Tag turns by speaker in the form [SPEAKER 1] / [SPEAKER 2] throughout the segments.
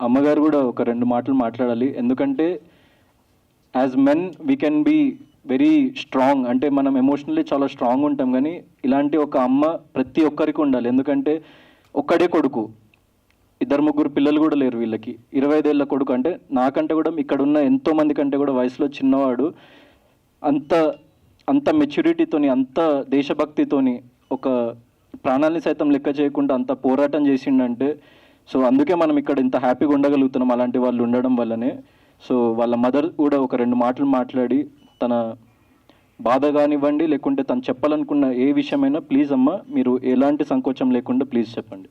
[SPEAKER 1] అమ్మగారు కూడా ఒక రెండు మాటలు మాట్లాడాలి. ఎందుకంటే as men we can be very strong అంటే మనం ఎమోషనల్లీ చాలా స్ట్రాంగ్ ఉంటాం కానీ ఇలాంటి ఒక అమ్మ ప్రతి ఒక్కరికి ఉండాలి. ఎందుకంటే ఒక్కడే కొడుకు. ఇద్దరు ముగ్గురు పిల్లలు కూడా లేరు వీళ్ళకి. ఇరవై ఐదేళ్ళ కొడుకు అంటే నాకంటే కూడా ఇక్కడ ఉన్న ఎంతో మంది కంటే కూడా వయసులో చిన్నవాడు అంత అంత మెచ్యూరిటీతోని అంత దేశభక్తితోని ఒక ప్రాణాలని సైతం లెక్క చేయకుండా అంత పోరాటం చేసిండంటే సో అందుకే మనం ఇక్కడ ఇంత హ్యాపీగా ఉండగలుగుతున్నాం అలాంటి వాళ్ళు ఉండడం వల్లనే. సో వాళ్ళ మదర్ కూడా ఒక రెండు మాటలు మాట్లాడి తన బాధ కానివ్వండి లేకుంటే తను చెప్పాలనుకున్న ఏ విషయమైనా ప్లీజ్ అమ్మ మీరు ఎలాంటి సంకోచం లేకుండా ప్లీజ్ చెప్పండి.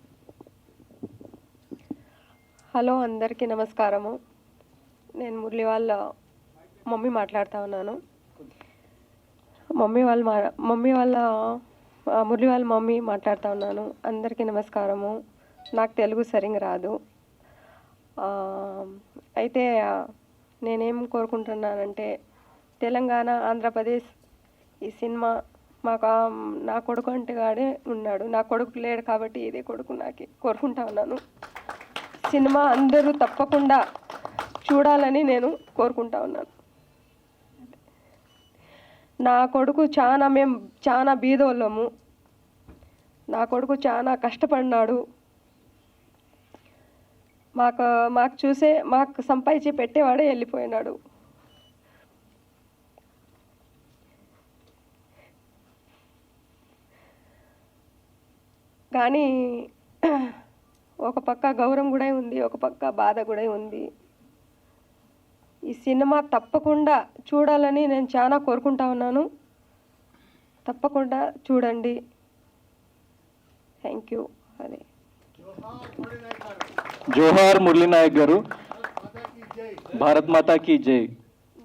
[SPEAKER 2] హలో అందరికీ నమస్కారము. నేను మురళి వాళ్ళ మమ్మీ మాట్లాడుతూ ఉన్నాను. మమ్మీ వాళ్ళ మా మమ్మీ వాళ్ళ మురళి వాళ్ళ మమ్మీ మాట్లాడుతూ ఉన్నాను. అందరికీ నమస్కారము. నాకు తెలుగు సరిగ్గా రాదు. అయితే నేనేం కోరుకుంటున్నానంటే తెలంగాణ ఆంధ్రప్రదేశ్ ఈ సినిమా మాకు నా కొడుకు అంటే గాడే ఉన్నాడు. నా కొడుకు లేడు కాబట్టి ఇదే కొడుకు నాకు కోరుకుంటా ఉన్నాను. సినిమా అందరూ తప్పకుండా చూడాలని నేను కోరుకుంటా ఉన్నాను. నా కొడుకు చాలా మేము చాలా బీదోళ్ళము. నా కొడుకు చాలా కష్టపడినాడు. మాకు మాకు చూసే మాకు సంపాదించి పెట్టేవాడే వెళ్ళిపోయినాడు. కానీ ఒక పక్క గౌరవం కూడా ఉంది ఒక పక్క బాధ కూడా ఉంది. ఈ సినిమా తప్పకుండా చూడాలని నేను చాలా కోరుకుంటా ఉన్నాను. తప్పకుండా చూడండి. థ్యాంక్ యూ అదే.
[SPEAKER 1] జోహార్ మురళీ నాయక్ గారు. భారత్ మాతా కీ జై.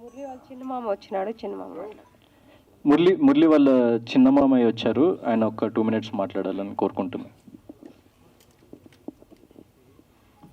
[SPEAKER 2] మురళి వాళ్ళ చిన్న మామ వచ్చినాడు చిన్న మామ
[SPEAKER 1] మురళి మురళి వాళ్ళ చిన్న మామయ్య వచ్చారు. ఆయన ఒక టూ మినిట్స్ మాట్లాడాలని కోరుకుంటున్నాను